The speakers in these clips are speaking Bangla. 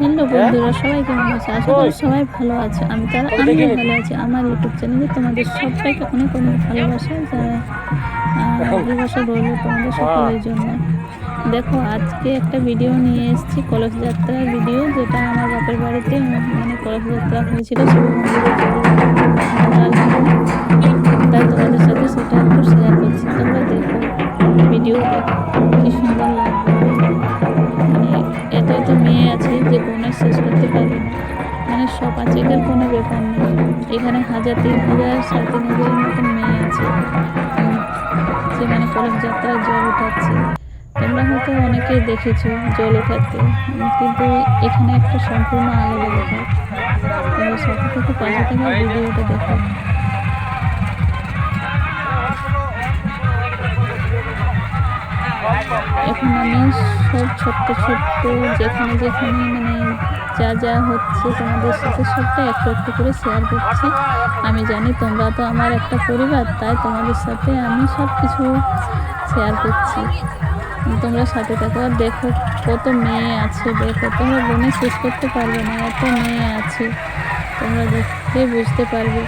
হ্যালো বন্ধুরা সবাই কেমন আছে? আশা করি সবাই ভালো আছে। আমি তারা আমিও ভালো আছি। আমার ইউটিউব চ্যানেলে তোমাদের সবাইকে অনেক অনেক ভালোবাসা। যারা ভালোবাসা রইল তোমাদের সকলের জন্য। দেখো আজকে একটা ভিডিও নিয়ে এসেছি কলস যাত্রার ভিডিও যেটা আমার বাপের বাড়িতে মানে কলস যাত্রা হয়েছিল শিব। তাই তোমাদের সাথে সেটা একটু শেয়ার করছি। তোমরা দেখো ভিডিওটা কি সুন্দর লাগবে মানে এত এত মেয়ে আছে যে কোনো শেষ করতে পারবে না। মানে সব এটার কোনো ব্যাপার নেই এখানে হাজার তিন হাজার সাড়ে তিন হাজারের মতন মেয়ে আছে। উম, যে মানে কলম যাত্রায় জল উঠাচ্ছে। তোমরা হয়তো অনেকেই দেখেছ জল উঠাতে। কিন্তু এখানে একটা সম্পূর্ণ আলাদা ব্যাপার। তোমরা সাথে থেকে পাশে থেকে ভিডিওটা দেখো। এখন আমি সব ছোট্ট ছোট্ট, যেখানে যেখানে মানে যা যা হচ্ছে তোমাদের সাথে সবটা একটু একটু করে শেয়ার করছি। আমি জানি তোমরা তো আমার একটা পরিবার, তাই তোমাদের সাথে আমি সব কিছু শেয়ার করছি। তোমরা সাথে থাকো আর দেখো কত মেয়ে আছে দেখো তোমরা বনে শেষ করতে পারবে না, এত মেয়ে আছে। তোমরা দেখলে বুঝতে পারবে,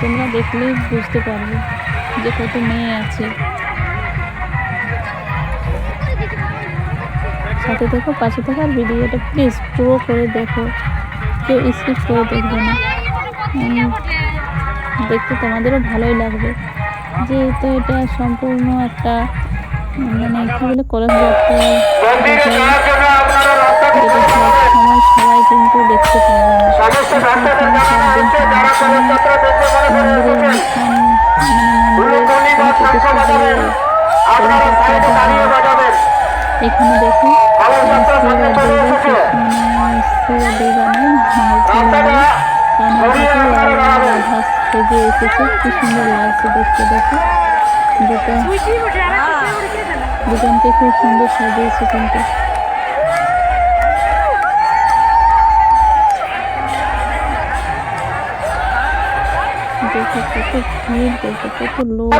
তোমরা দেখলেই বুঝতে পারবে যে কত মেয়ে আছে। সাথে দেখো, পাশে থাকো আর ভিডিওটা প্লিজ পুরো করে দেখো। কেউ স্কিপ করে দেখবে না। দেখতে তোমাদেরও ভালোই লাগবে। যেহেতু এটা সম্পূর্ণ একটা মানে কী বলে কলেজ আপনারা দাঁড়াবেন রাধা সেজে এসেছে। কি সুন্দর লাগছে দেখতে দেখো দুটো খুব সুন্দর সাজিয়েছে কিন্তু দেখো কত ভিড় দেখো কত লোক।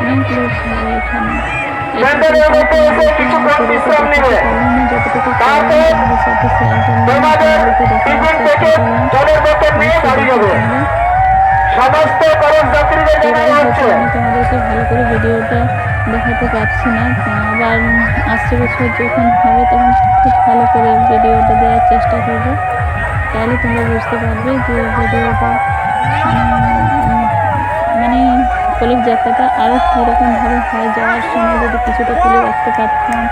অনেক লোক হয় এখানে। আসছে বছর যখন হবে তখন খুব ভালো করে ভিডিওটা দেওয়ার চেষ্টা করব। তাহলে তোমরা বুঝতে পারবে যে ভিডিওটা মানে কলেজ যাত্রাটা আরও কীরকমভাবে হয় যাওয়ার সময় যদি কিছুটা তুলে রাখতে পারতাম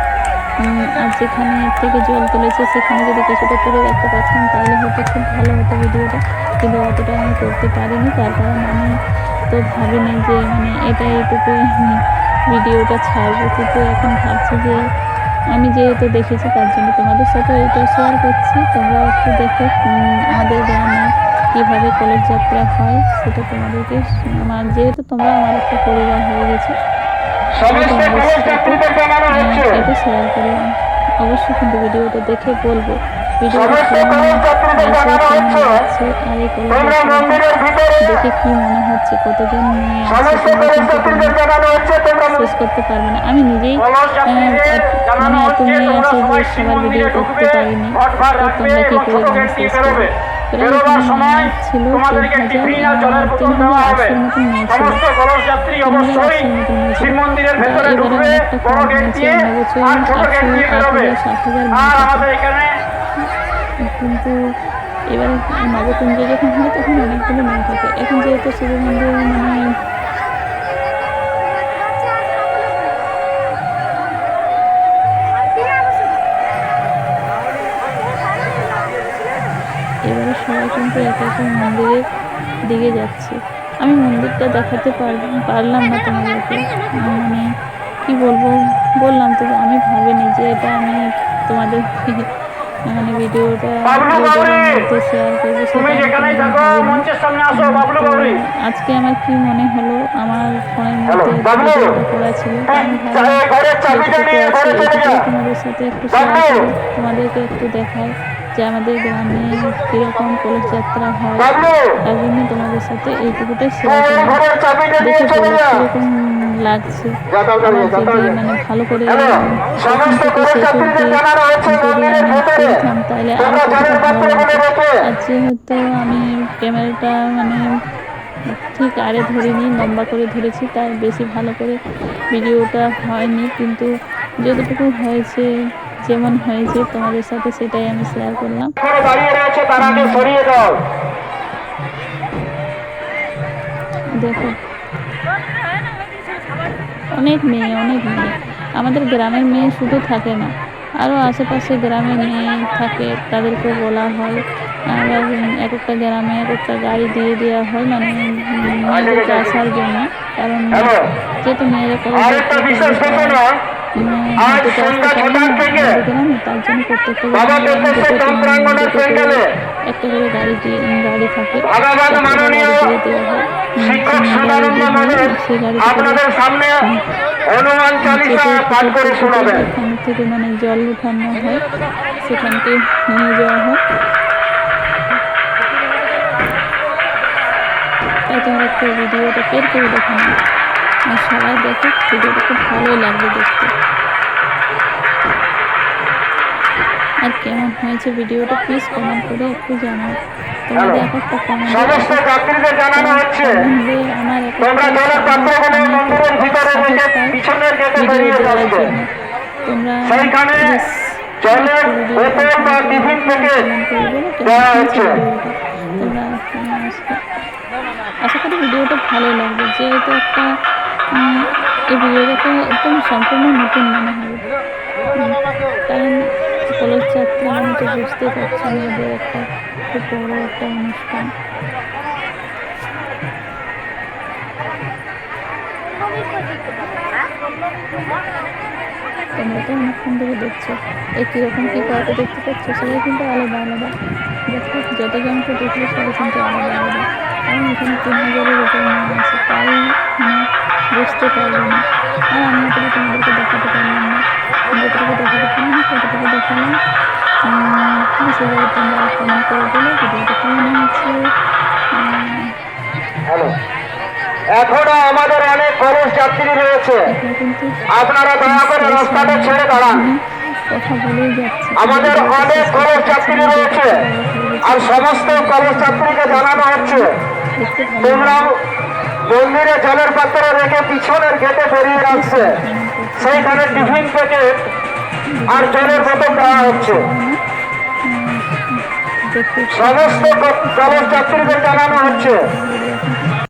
আর যেখানে থেকে জল তুলেছে সেখানে যদি কিছুটা তুলে রাখতে পারতাম, তাহলে হয়তো খুব ভালো হতো ভিডিওটা। কিন্তু অতটা আমি করতে পারিনি, তার কারণ আমি তো ভাবিনি যে মানে এটা এইটুকু ভিডিওটা ছাড়বো কিন্তু এখন ভাবছি যে আমি যেহেতু দেখেছি তার জন্য তোমাদের সাথে এটা শেয়ার করছি। তোমরা একটু দেখো আমাদের গ্রামে কীভাবে কলেজ যাত্রা হয় সেটা তোমাদেরকে আমার যেহেতু তোমরা আমার একটা পরিবার হয়ে গেছে এটা শেয়ার করলাম। অবশ্যই কিন্তু ভিডিওটা দেখে বলব। ভিডিওটা কেমন আর এই দেখে কি মনে হচ্ছে কতজন মেয়ে আছে শেষ করতে পারবে না। আমি নিজেই মানে এত মেয়ে আছে যে সবার ভিডিও করতে পারিনি তো তোমরা কি করে দিয়ে শেষ ছিল তিন হাজার তিন হাজার আটশোর মতন মেয়ে ছিল কিন্তু এবারে নবকুঞ্জ যখন হয় তখন অনেকগুলো মেয়ে থাকে এখন যেহেতু শিব মন্দির মানে এবারে সবাই কিন্তু এক এক মন্দিরের দিকে যাচ্ছে। আমি মন্দিরটা দেখাতে পার- পারলাম না তোমাদেরকে। মানে কি বলব? বললাম তো আমি ভাবিনি যে এটা আমি তোমাদের মানে ভিডিওটা মধ্যে শেয়ার করব আজকে আমার কি মনে হলো? আমার ফোনের মধ্যে! ভিডিওটা করা ছিল। হ্যাঁ। তোমাদের সাথে একটু শেয়ার তোমাদেরকে একটু দেখাই যে আমাদের গ্রামে কীরকম কলেজ যাত্রা হয় তার জন্য তোমাদের সাথে এইটুকুটাই শেয়ার চাবিটা নিয়ে দেখে কীরকম লাগছে। মানে ভালো করে তাহলে আরও আর যেহেতু আমি ক্যামেরাটা মানে ঠিক আরে ধরিনি লম্বা করে ধরেছি তাই বেশি ভালো করে ভিডিওটা হয়নি। কিন্তু যতটুকু হয়েছে যেমন হয়েছে তোমাদের সাথে সেটাই আমি শেয়ার করলাম। দেখো অনেক মেয়ে অনেক মেয়ে। আমাদের গ্রামের মেয়ে শুধু থাকে না। আরও আশেপাশে গ্রামে মেয়ে থাকে তাদেরকেও বলা হয়। আবার এক একটা গ্রামে এক একটা গাড়ি দিয়ে দেওয়া হয় মানে মেয়েদেরকে আসার জন্য। কারণ। যেহেতু মেয়েরা আজ থেকে থাকে মানে জল উঠানো হয় সেখানকে নিয়ে যাওয়া হয় তাই তোমরা একটু ভিডিওটা বের করে দেখো না। আর সবাই দেখো ভিডিওটা খুব ভালোই লাগবে দেখতে। আর কেমন হয়েছে ভিডিওটা প্লিজ কমেন্ট করে একটু জানাও। তোমাদের এক একটা কমেন্ট সমস্ত যাত্রীদের জানানো হচ্ছে। আমার তোমরা একটা জলের পাত্রগুলো মন্দিরের ভিতরে রেখে পিছনের গেটে ভিডিও বেরিয়ে দেওয়ার তোমরা সেইখানে জলের বোতল বা টিফিন প্যাকেট কমেন্ট করে বলো কেমন দেওয়া হচ্ছে। তোমরা আশা- করি ভিডিওটা ভালো লাগবে। যেহেতু একটা এই ভিডিওটা তো একদম সম্পূর্ণ নতুন মনে হবে কারণ কলেজ যাত্রা মানে তো বুঝতে পারছি আমাদের একটা খুব বড় একটা অনুষ্ঠান। তোমরা তো অনেকক্ষণ ধরে দেখছ। এই কীরকম কী কাউকে দেখতে পাচ্ছ? সবাই কিন্তু আলাদা আলাদা। দেখো যতজনকে দেখলে, সবাই কিন্তু আলাদা আলাদা। কারণ এখানে তিন হাজারের উপর নাম আছে তাই বুঝতে পারব না। আর আমি অতটা তোমাদেরকে দেখাতে পারলাম না। যতটুকু দেখাতে পারলাম ততটুকু দেখালাম। তোমরা কমেন্ট করে বলো ভিডিওটা কেমন হয়েছে? হ্যালো। এখনও আমাদের অনেক খরচ যাত্রী রয়েছে। আপনারা দয়া করে রাস্তাটা ছেড়ে দাঁড়ান। আমাদের অনেক খরচ যাত্রী রয়েছে। আর সমস্ত খরচ যাত্রীকে জানানো হচ্ছে। দেখতে ভালো তোমরা মন্দিরে জলের পাত্র রেখে পিছনের গেটে বেরিয়ে রাখছে সেইখানে টিফিন প্যাকেট আর জলের বোতল দেওয়া হচ্ছে। সমস্ত কলেজ যাত্রীদের জানানো হচ্ছে।